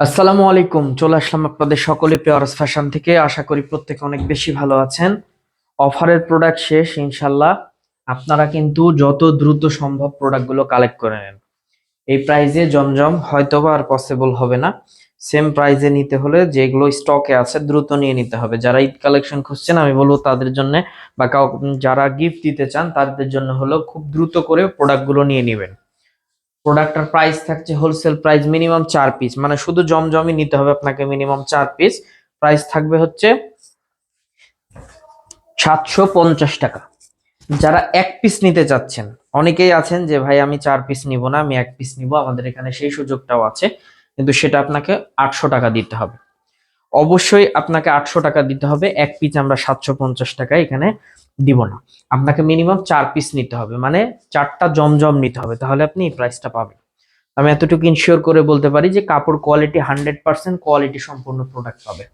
আসসালামু আলাইকুম, চলে আসলাম আপনাদের সকলে পেয়ারস ফ্যাশন থেকে। আশা করি প্রত্যেকে অনেক বেশি ভালো আছেন। অফারের প্রোডাক্ট শেষ ইনশাল্লাহ আপনারা কিন্তু যত দ্রুত সম্ভব প্রোডাক্টগুলো কালেক্ট করে নেন। এই প্রাইজে জমজম হয়তোবা আর পসিবল হবে না। সেম প্রাইজে নিতে হলে যেগুলো স্টকে আছে, দ্রুত নিয়ে নিতে হবে। যারা ঈদ কালেকশন খুঁজছেন, আমি বলব তাদের জন্য, বা কাউ যারা গিফট দিতে চান, তাদের জন্য হলো খুব দ্রুত করে প্রোডাক্টগুলো নিয়ে নেবেন। প্রোডাক্টটার প্রাইস থাকছে হোলসেল প্রাইস মিনিমাম চার পিস মানে শুধু জমজমই নিতে হবে আপনাকে মিনিমাম চার পিস প্রাইস থাকবে হচ্ছে সাতশো পঞ্চাশ টাকা। যারা এক পিস নিতে চাচ্ছেন, অনেকেই আছেন যে, ভাই, আমি চার পিস নিব না, আমি এক পিস নিব, আমাদের এখানে সেই সুযোগটাও আছে। কিন্তু সেটা আপনাকে আটশো টাকা দিতে হবে। অবশ্যই আপনাকে আটশো টাকা দিতে হবে। এক পিস আমরা সাতশো পঞ্চাশ টাকা এখানে দিব না। আপনাকে মিনিমাম চার পিস নিতে হবে মানে চারটা জমজম নিতে হবে, তাহলে আপনি এই প্রাইসটা পাবেন। আমি এতটুকু ইনশিওর করে বলতে পারি যে কাপড় কোয়ালিটি হান্ড্রেড পার্সেন্ট কোয়ালিটি সম্পূর্ণ প্রোডাক্ট পাবে।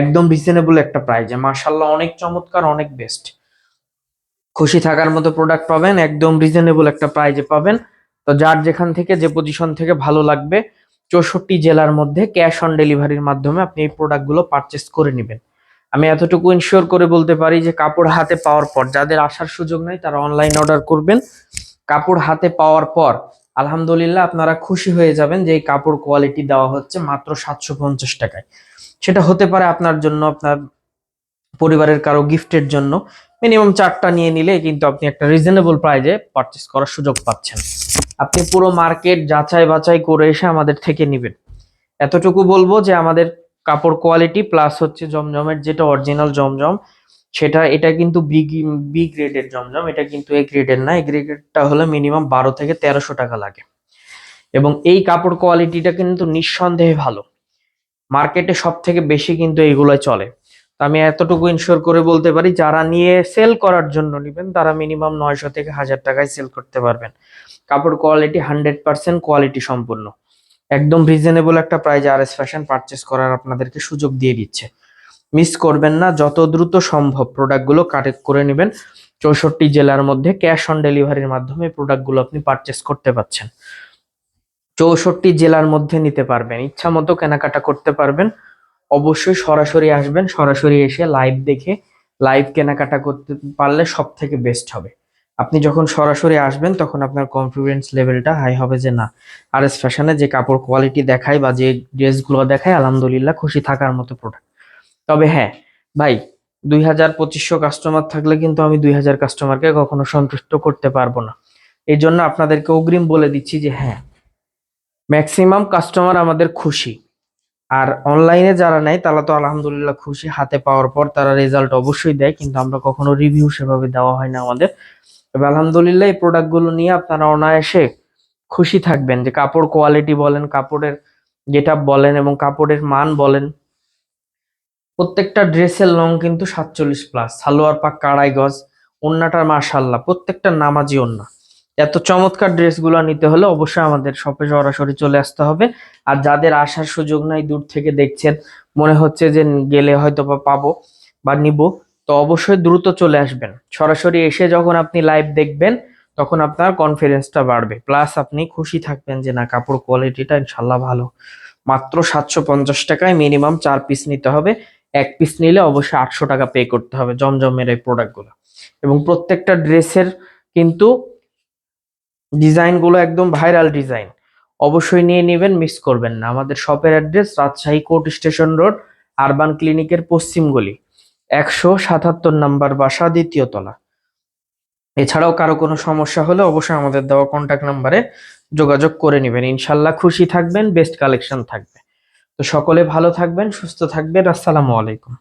একদম রিজনেবল একটা প্রাইজে মার্শাল্লাহ অনেক চমৎকার, অনেক বেস্ট খুশি থাকার মতো প্রোডাক্ট পাবেন, একদম রিজনেবল একটা প্রাইজে পাবেন। তো যার যেখান থেকে, যে পজিশন থেকে ভালো লাগবে, চৌষট্টি জেলার মধ্যে ক্যাশ অন ডেলিভারির মাধ্যমে আপনি এই প্রোডাক্টগুলো পারচেস করে নেবেন। আমি এতটুকু ইনশিওর করে বলতে পারি যে কাপড় হাতে পাওয়ার পর, যাদের আসার সুযোগ নাই, তারা অনলাইন অর্ডার করবেন। কাপড় হাতে পাওয়ার পর, আলহামদুলিল্লাহ আপনারা খুশি হয়ে যাবেন যে এই কাপড় কোয়ালিটি দেওয়া হচ্ছে মাত্র সাতশো পঞ্চাশ টাকায়। সেটা হতে পারে আপনার জন্য, আপনার পরিবারের কারও গিফটের জন্য। মিনিমাম চারটা নিয়ে নিলে কিন্তু আপনি একটা রিজনেবল প্রাইজে পারচেস করার সুযোগ পাচ্ছেন। আপনি পুরো মার্কেট যাচাই বাছাই করে এসে আমাদের থেকে নেবেন। এতটুকু বলব যে আমাদের কাপড় কোয়ালিটি প্লাস হচ্ছে জমজমের যেটা অরিজিনাল জমজম, সেটা, এটা কিন্তু বি বি গ্রেডের জমজম, এটা কিন্তু এ গ্রেডের না এ গ্রেডেরটা হলে মিনিমাম বারো থেকে তেরোশো টাকা লাগে। এবং এই কাপড় কোয়ালিটিটা কিন্তু নিঃসন্দেহে ভালো। মার্কেটে সব থেকে বেশি কিন্তু এইগুলোই চলে। তো আমি এতটুকু ইনশোর করে বলতে পারি, যারা নিয়ে সেল করার জন্য নেবেন, তারা মিনিমাম নয়শো থেকে হাজার টাকায় সেল করতে পারবেন। কাপড় কোয়ালিটি হান্ড্রেড পার্সেন্ট কোয়ালিটি সম্পূর্ণ। একদম রিজনেবল একটা প্রাইজে আর এস ফ্যাশন পারচেস করার আপনাদেরকে সুযোগ দিয়ে দিচ্ছে। মিস করবেন না, যত দ্রুত সম্ভব প্রোডাক্টগুলো কালেক্ট করে নেবেন। চৌষট্টি জেলার মধ্যে ক্যাশ অন ডেলিভারির মাধ্যমে প্রোডাক্টগুলো আপনি পারচেস করতে পারছেন। চৌষট্টি জেলার মধ্যে নিতে পারবেন, ইচ্ছা মতো কেনাকাটা করতে পারবেন। অবশ্যই সরাসরি আসবেন, সরাসরি এসে লাইভ দেখে লাইভ কেনাকাটা করতে পারলে সব থেকে বেস্ট হবে। আপনি যখন সরাসরি আসবেন, তখন আপনার কনফিডেন্স লেভেলটা হাই হবে যে না আর এস ফ্যাশনে যে কাপড় কোয়ালিটি দেখায় বা যে ড্রেসগুলো দেখায় আলহামদুলিল্লাহ খুশি থাকার মতো প্রোডাক্ট তবে হ্যাঁ ভাই, দুই হাজার পঁচিশশো কাস্টমার থাকলে কিন্তু আমি দুই হাজার কাস্টমারকে কখনো সন্তুষ্ট করতে পারব না। এই জন্য আপনাদেরকে অগ্রিম বলে দিচ্ছি যে হ্যাঁ ম্যাক্সিমাম কাস্টমার আমাদের খুশি। আর অনলাইনে যারা নেয়, তারা তো আলহামদুলিল্লাহ খুশি। হাতে পাওয়ার পর তারা রেজাল্ট অবশ্যই দেয়, কিন্তু আমরা কখনো রিভিউ সেভাবে দেওয়া হয় না আমাদের। তবে আলহামদুলিল্লাহ এই প্রোডাক্টগুলো নিয়ে আপনারা অনায়াসে খুশি থাকবেন যে কাপড় কোয়ালিটি বলেন, কাপড়ের যেটা বলেন এবং কাপড়ের মান বলেন। প্রত্যেকটা ড্রেসের লং কিন্তু সাতচল্লিশ প্লাস সালোয়ার পাক কাড়াই গজ ওন্নাটার মাশাল্লাহ প্রত্যেকটা নামাজি ওন্না। এত চমৎকার ড্রেসগুলো নিতে হলে অবশ্যই আমাদের শপে সরাসরি চলে আসতে হবে। আর যাদের আসার সুযোগ নাই দূর থেকে দেখছেন, মনে হচ্ছে যে গেলে হয়তো বা পাবো বা নিব। তো অবশ্যই দ্রুত চলে আসবেন। সরাসরি এসে যখন আপনি লাইভ দেখবেন, তখন আপনার কনফিডেন্সটা বাড়বে। প্লাস আপনি খুশি থাকবেন যে, না, কাপড় কোয়ালিটিটা ইনশাল্লাহ ভালো। মাত্র সাতশো পঞ্চাশ টাকায় মিনিমাম চার পিস নিতে হবে। এক পিস নিলে অবশ্যই আটশো টাকা পে করতে হবে জমজমের এই প্রোডাক্টগুলো এবং প্রত্যেকটা ড্রেসের কিন্তু ডিজাইনগুলো একদম ভাইরাল ডিজাইন অবশ্যই নিয়ে নেবেন মিস করবেন না। আমাদের শপের address Rajshahi court station road urban ক্লিনিকের পশ্চিম গলি। একশো সাতাত্তর নাম্বার বাসা দ্বিতীয় তলা। এছাড়াও কারও কোনো সমস্যা হলে অবশ্যই আমাদের দেওয়া কন্ট্যাক্ট নাম্বারে যোগাযোগ করে নেবেন। ইনশাল্লাহ খুশি থাকবেন বেস্ট কালেকশন থাকবে। তো সকলে ভালো থাকবেন, সুস্থ থাকবেন। আসসালামু আলাইকুম।